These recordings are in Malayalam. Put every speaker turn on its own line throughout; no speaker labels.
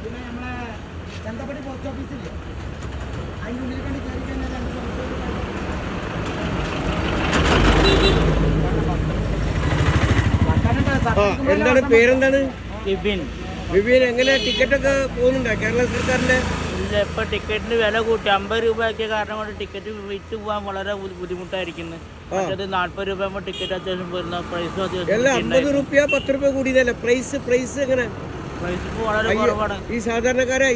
പിന്നെ നമ്മളെ ചന്തപ്പടി പോസ്റ്റ് ഓഫീസില്ലേ അതിന്റെ ഉള്ളിൽ കണ്ട് കയറി കഴിഞ്ഞാൽ
എന്താണ് പേരെന്താണ്?
വിപിൻ.
വിപിൻ എങ്ങനെ ടിക്കറ്റൊക്കെ പോകുന്നുണ്ടോ? കേരള സർക്കാരിന്റെ
ഇല്ല ഇപ്പൊ ടിക്കറ്റിന് വില കൂട്ടി. അമ്പത് രൂപ ആക്കിയ കാരണം കൊണ്ട് ടിക്കറ്റ് വിറ്റ് പോകാൻ വളരെ ബുദ്ധിമുട്ടായിരിക്കുന്നു. മറ്റേത് നാല്പത് രൂപ ആകുമ്പോൾ ടിക്കറ്റ് അത്യാവശ്യം വരുന്ന പ്രൈസും അത്യാവശ്യം
റുപ്യ പത്ത് കൂടിയതല്ലേ. പ്രൈസ് പ്രൈസ് എങ്ങനെ?
ഇപ്പോൾ
ഈ സാധാരണക്കാരെ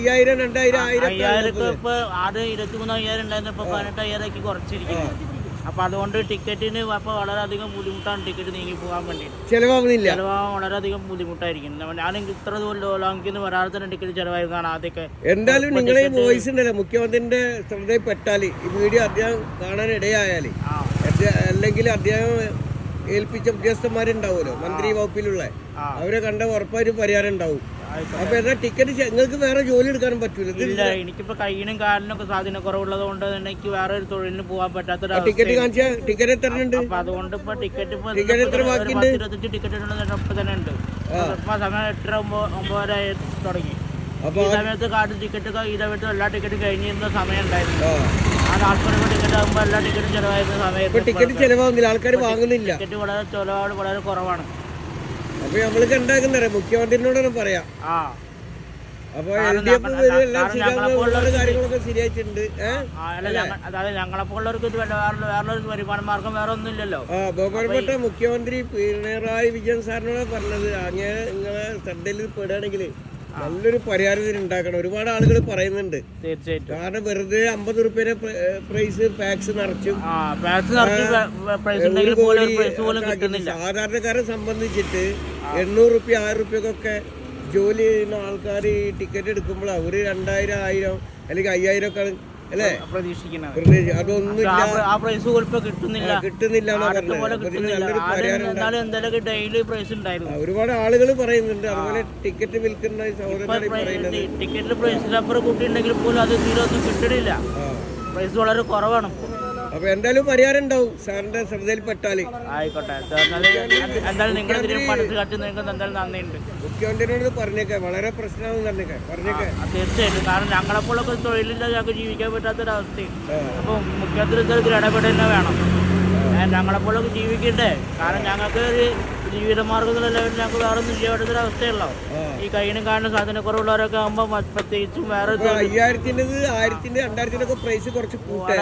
രണ്ടായിരം ആയിരം
അയ്യായിരം ഇപ്പൊ ആദ്യം ഇരുപത്തി മൂന്ന് അയ്യായിരം ഉണ്ടായിരുന്നു ഇപ്പൊ പതിനെട്ട് അയ്യായിരം ആക്കി കുറച്ചിരിക്കുന്നു. അപ്പൊ അതുകൊണ്ട് ടിക്കറ്റിന് അപ്പൊ വളരെയധികം ബുദ്ധിമുട്ടാണ് ടിക്കറ്റ് നീങ്ങി പോകാൻ വേണ്ടിയിട്ട്.
ചെലവാകുന്നില്ല
ചിലവാൻ വളരെയധികം ബുദ്ധിമുട്ടായിരിക്കും. ഞാനെങ്കിൽ ഇത്ര ദൂരം ലോങ്ങിന്ന് വരാതെ തന്നെ ടിക്കറ്റ് ചിലവായിരുന്നാണ് ആദ്യമൊക്കെ.
എന്തായാലും നിങ്ങളെ വോയിസ് ഉണ്ടല്ലോ മുഖ്യമന്ത്രിന്റെ ശ്രദ്ധയിൽ പെട്ടാൽ ഈ വീഡിയോ അദ്ദേഹം കാണാൻ ഇടയായാൽ അല്ലെങ്കിൽ അദ്ദേഹം ഏൽപ്പിച്ച ഉദ്യോഗസ്ഥന്മാരുണ്ടാവുമല്ലോ മന്ത്രി വകുപ്പിലുള്ള. അവരെ കണ്ട ഉറപ്പായിട്ടും പരിഹാരം ഉണ്ടാവും. അപ്പൊ എന്നാ ടിക്കറ്റ് നിങ്ങൾക്ക് വേറെ ജോലി എടുക്കാനും പറ്റൂല.
ഇല്ല എനിക്കിപ്പോ കൈയിനും കാലിനും ഒക്കെ സാധ്യത കുറവുള്ളത് കൊണ്ട് തന്നെ എനിക്ക് വേറെ ഒരു തൊഴിലിന് പോകാൻ പറ്റാത്ത
ടിക്കറ്റ് കാണിച്ചാൽ ടിക്കറ്റ് എത്ര ഉണ്ട്
അപ്പൊ അതുകൊണ്ട് ഇപ്പൊ ടിക്കറ്റ് ഇപ്പൊ
ടിക്കറ്റ് എത്ര ബാക്കിയുണ്ട്?
ഇരുപത്തഞ്ച് ടിക്കറ്റ് ഇപ്പൊ തന്നെ ഉണ്ട്. ഇപ്പൊ സമയം എട്ടര ഒമ്പത് ഒമ്പതര തുടങ്ങി. ഈ സമയത്ത് കാർഡ് ടിക്കറ്റ് ഈ സമയത്ത് എല്ലാ ടിക്കറ്റും കഴിഞ്ഞിരുന്ന സമയം ഉണ്ടായിരുന്നു.
ആ.
നാൽപ്പത് ടിക്കറ്റ് ആകുമ്പോൾ എല്ലാ ടിക്കറ്റും ചെലവായിരുന്ന സമയത്ത്
ടിക്കറ്റ് ചെലവാകുന്നില്ല ആൾക്കാർ വാങ്ങുന്നില്ല.
ടിക്കറ്റ് വളരെ ചെലവാട് വളരെ കുറവാണ്.
അപ്പൊ നമ്മൾക്ക് ഉണ്ടാക്കുന്നറിയ മുഖ്യമന്ത്രിനോടാണ് പറയാം. അപ്പൊ എൽ ഡി എഫ് എല്ലാം ശരിയാകുന്ന കാര്യങ്ങളൊക്കെ ശരിയായിട്ടുണ്ട്.
ഇത് വേറെ വേറെ ഒരു വരുമാന മാർഗം വേറെ ഒന്നും ഇല്ലല്ലോ
ആ ബഹുമാനപ്പെട്ട മുഖ്യമന്ത്രി പിണറായി വിജയൻ സാറിനോട് പറഞ്ഞത്. അങ്ങനെ നിങ്ങളെ ശ്രദ്ധയിൽ പെടുകയാണെങ്കിൽ നല്ലൊരു പരിഹാരം ഇതിന് ഉണ്ടാക്കണം. ഒരുപാട് ആളുകൾ പറയുന്നുണ്ട്.
തീർച്ചയായിട്ടും.
കാരണം വെറുതെ അമ്പത് റുപ്യയുടെ പ്രൈസ് പാക്സ് നിറച്ചു സാധാരണക്കാരെ സംബന്ധിച്ചിട്ട് എണ്ണൂറ് റുപ്യ ആയിരം റുപ്യക്കൊക്കെ ജോലി ചെയ്യുന്ന ആൾക്കാർ ഈ ടിക്കറ്റ് എടുക്കുമ്പോൾ അവർ രണ്ടായിരം ആയിരം അല്ലെങ്കിൽ അയ്യായിരം ഒക്കെ അല്ലേ
പ്രതീക്ഷിക്കുന്നത് ആ പ്രൈസ് കിട്ടുന്നില്ല.
ഒരുപാട് ആളുകൾ പറയുന്നുണ്ട്. അതുപോലെ ടിക്കറ്റ് വിൽക്കുന്ന
ടിക്കറ്റിൽ പ്രൈസ് നമ്പർ കൂട്ടിയിട്ടുണ്ടെങ്കിൽ പോലും അത് തീരെ ഒന്നും കിട്ടണില്ല. പ്രൈസ് വളരെ കുറവാണ് ഇപ്പോൾ
അപ്പൊ എന്തായാലും പരിഹാരം ഉണ്ടാവും. സാറിന്റെ ശ്രദ്ധയിൽപ്പെട്ടാൽ.
ആയിക്കോട്ടെ. എന്നാലും എന്തായാലും നിങ്ങൾ പഠിച്ച് കാട്ടി നിങ്ങൾക്ക് എന്തായാലും നന്ദിയുണ്ട്.
മുഖ്യമന്ത്രിനോട് പറഞ്ഞേക്കെ. വളരെ പ്രശ്നമാണെന്ന് പറഞ്ഞേക്കെ. പറഞ്ഞേക്കെ.
തീർച്ചയായിട്ടും. കാരണം ഞങ്ങളെപ്പോലൊക്കെ തൊഴിലില്ല ഞങ്ങൾക്ക് ജീവിക്കാൻ പറ്റാത്തൊരവസ്ഥയും. അപ്പോൾ മുഖ്യമന്ത്രി ഇത്തരത്തിൽ ഇടപെടൽ തന്നെ വേണം. ഏ, ഞങ്ങളെപ്പോലൊക്കെ ജീവിക്കണ്ടേ? കാരണം ഞങ്ങൾക്ക് ഒരു ജീവിതമാർഗത്തിലല്ല ഞങ്ങൾക്ക് വേറെ ഒന്നും ചെയ്യാൻ പറ്റാത്തൊരവസ്ഥയുള്ളൂ
ആ.
ഈ കയ്യിനും സാധന സാധനക്കുറവുള്ളവരൊക്കെ ആകുമ്പോൾ പ്രത്യേകിച്ചും വേറെ
ആയിരത്തിന്റെ രണ്ടായിരത്തിന്റെ ഒക്കെ പ്രൈസ് കുറച്ച് കൂട്ടെ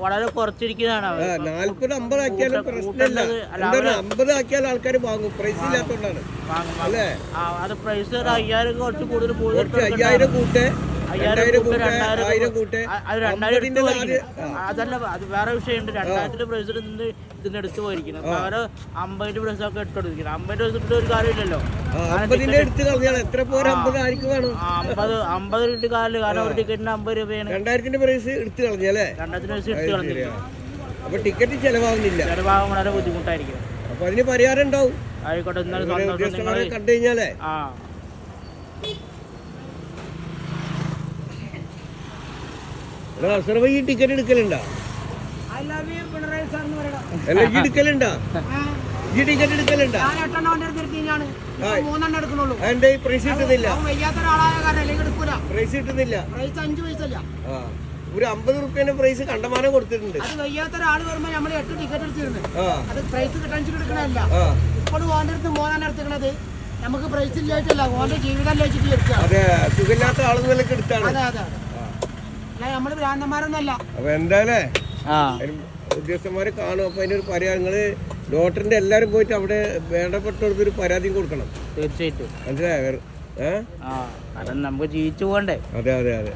വളരെ കുറച്ചിരിക്കുന്നതാണ് അവർ
ആ നാല്പത് അമ്പത് ആക്കിയാലും പ്രശ്നമില്ല. അമ്പത് ആക്കിയാൽ ആൾക്കാർ വാങ്ങും. പ്രൈസ് ഇല്ലാത്തതുകൊണ്ടാണ്.
അത് പ്രൈസ് ഒരു അയ്യായിരം കുറച്ച് കൂടുതൽ കൂടുതൽ
കുറച്ച് അയ്യായിരം കൂട്ടെ.
അതല്ല അത് വേറെ വിഷയമുണ്ട്. രണ്ടായിരത്തിന്റെ പ്രൈസിൽ നിന്ന് ഇതിന്റെ അടുത്ത് പോയിരിക്കുന്നത് അവർ അമ്പതിന്റെ പ്രൈസ് ഒക്കെ എടുത്തോണ്ടിരിക്കുന്നത് അമ്പതിന്റെ പ്രൈസ് ഇട്ട് ഒരു കാര്യമില്ലല്ലോ.
അമ്പത്
അമ്പത് കിട്ടി കാലിൽ കാരണം ഒരു ടിക്കറ്റിന് അമ്പത് രൂപയാണ്.
രണ്ടായിരത്തിന്റെ പ്രൈസ് എടുത്ത് കളഞ്ഞല്ലേ
രണ്ടായിരത്തിന്റെ പ്രൈസ് എടുത്ത് കളഞ്ഞില്ല
അപ്പൊ ടിക്കറ്റ് ചെലവാകുന്നില്ല.
ചെലവാകാൻ വളരെ ബുദ്ധിമുട്ടായിരിക്കും.
അപ്പൊ അതിന് പരിഹാരം ഉണ്ടാവും.
ആയിക്കോട്ടെ
കണ്ടു കഴിഞ്ഞാലേ.
ആ.
അസർവ ഈ ടിക്കറ്റ് എടുക്കലുണ്ടാ? അല്ല ഈ എടുക്കലുണ്ടാ? ഈ ടിക്കറ്റ് എടുക്കലുണ്ടാ? പ്രൈസ് കിട്ടുന്നില്ല? പ്രൈസ് കിട്ടുന്നില്ല. ഒരു അമ്പത് റുപ്യന്റെ പ്രൈസ് കണ്ടമാനം കൊടുത്തിട്ടുണ്ട്.
അത് വയ്യാത്ത ഒരാൾ നമ്മൾ എട്ട് ടിക്കറ്റ് എടുത്തിരുന്നു. അത് പ്രൈസ് കിട്ടാൻ ഇപ്പോൾ ഓന്റെ അടുത്ത് മൂന്നെണ്ണം എടുത്തിക്കണത് നമുക്ക് പ്രൈസ് ഇല്ലായിട്ടല്ല. ജീവിതം എടുക്കുക
അതെ സുഖമില്ലാത്ത ആളുകളൊക്കെ എടുത്താണ്.
അതെ അതെ.
ആ.
അല്ല നമ്മൾ ഭ്രാന്തന്മാരൊന്നല്ല
അപ്പൊ എന്തായാലേ?
ആ.
അതിന് ഉദ്യോഗസ്ഥന്മാരെ കാണും. അപ്പൊ അതിനൊരു പരിഹാരം നിങ്ങൾ ഡോക്ടറിന്റെ എല്ലാരും പോയിട്ട് അവിടെ വേണ്ടപ്പെട്ടവർക്ക് ഒരു പരാതിയും കൊടുക്കണം.
തീർച്ചയായിട്ടും.
മനസ്സിലായോ? ഏഹ്
നമുക്ക് ജീവിച്ചു പോകണ്ടേ.
അതെ അതെ അതെ.